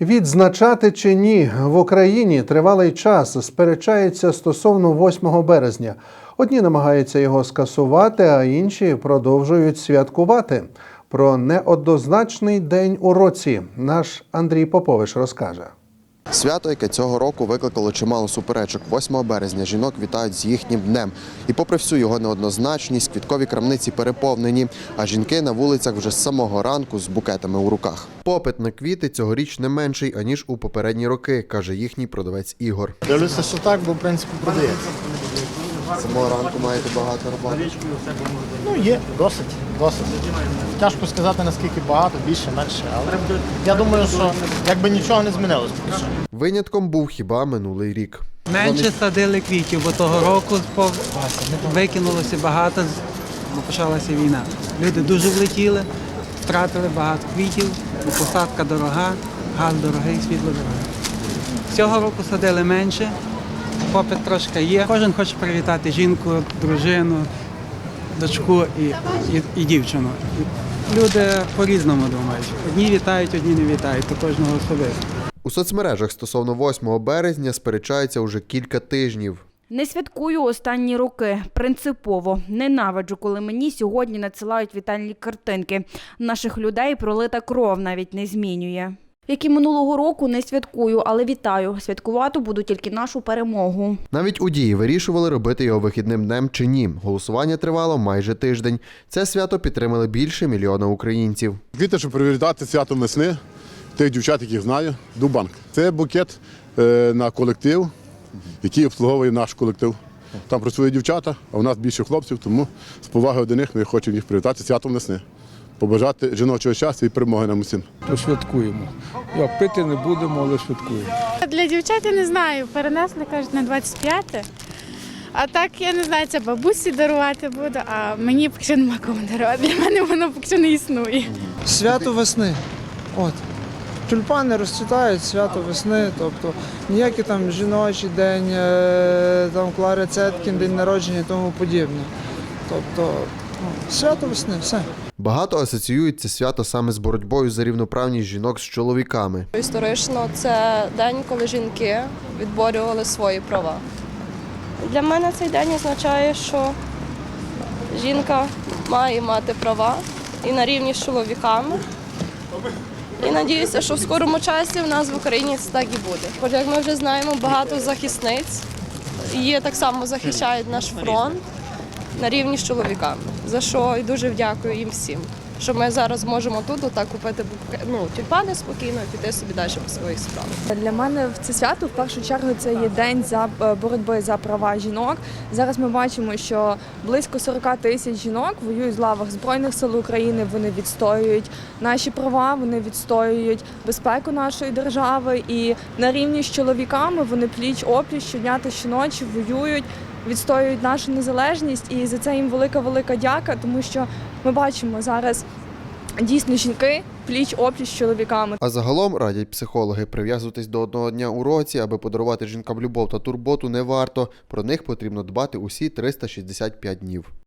Відзначати чи ні в Україні тривалий час сперечається стосовно 8 березня. Одні намагаються його скасувати, а інші продовжують святкувати. Про неоднозначний день у році наш Андрій Попович розкаже. Свято, яке цього року викликало чимало суперечок. 8 березня жінок вітають з їхнім днем. І попри всю його неоднозначність, квіткові крамниці переповнені, а жінки на вулицях вже з самого ранку з букетами у руках. Попит на квіти цьогоріч не менший, аніж у попередні роки, каже їхній продавець Ігор. Дивлюся, що так, бо в принципі продається. З самого ранку маєте багато роботи. Ну, є, досить, досить. Тяжко сказати, наскільки багато, більше, менше, але я думаю, що якби нічого не змінилось поки що. Винятком був хіба минулий рік. Менше садили квітів, бо того року пов- викинулося багато, бо почалася війна. Люди дуже влетіли, втратили багато квітів, бо посадка дорога, газ дорогий, світло дороге. Цього року садили менше, попит трошки є. Кожен хоче привітати жінку, дружину, дочку і, і, і дівчину. Люди по-різному думають. Одні вітають, одні не вітають, то кожного особисто. У соцмережах стосовно 8 березня сперечаються уже кілька тижнів. Не святкую останні роки. Принципово ненавиджу, коли мені сьогодні надсилають вітальні картинки. Наших людей пролита кров навіть не змінює. Як і минулого року не святкую, але вітаю. Святкувати буду тільки нашу перемогу. Навіть у дії вирішували робити його вихідним днем чи ні. Голосування тривало майже тиждень. Це свято підтримали більше мільйона українців. Квіти, щоб привітати свято весни, тих дівчат, яких знаю, Дубанк. Це букет е, на колектив, який обслуговує наш колектив. Там працюють дівчата, а у нас більше хлопців, тому з поваги до них ми хочемо їх привітати святом весни. Побажати жіночого щастя і перемоги нам усім. то святкуємо. Як пити не будемо, але святкуємо. Для дівчат я не знаю, перенесли, кажуть, на 25-те. А так я не знаю, це бабусі дарувати буду, а мені поки що нема кому дарувати. Для мене воно поки що не існує. Свято весни. От. Тюльпани розцвітають свято весни, тобто ніякий там жіночий день, е, там Клари Цеткін, день народження і тому подібне. Тобто свято весни, все. Багато асоціюють це свято саме з боротьбою за рівноправність жінок з чоловіками. Історично це день, коли жінки відборювали свої права. Для мене цей день означає, що жінка має мати права і на рівні з чоловіками. І надіюся, що в скорому часі в нас в Україні це так і буде. Бо як ми вже знаємо, багато захисниць є так само захищають наш фронт на рівні з чоловіками. За що і дуже дякую їм всім. Що ми зараз можемо тут отак купити ну, тюльпани спокійно і піти собі далі по своїх справах. Для мене в це свято в першу чергу це є день за е, боротьби за права жінок. Зараз ми бачимо, що близько 40 тисяч жінок воюють в лавах збройних сил України. Вони відстоюють наші права, вони відстоюють безпеку нашої держави. І на рівні з чоловіками вони пліч опліч щодня та щоночі воюють. Відстоюють нашу незалежність, і за це їм велика велика дяка, тому що ми бачимо зараз дійсно жінки пліч опліч з чоловіками. А загалом радять психологи прив'язуватись до одного дня у році, аби подарувати жінкам любов та турботу не варто. Про них потрібно дбати усі 365 днів.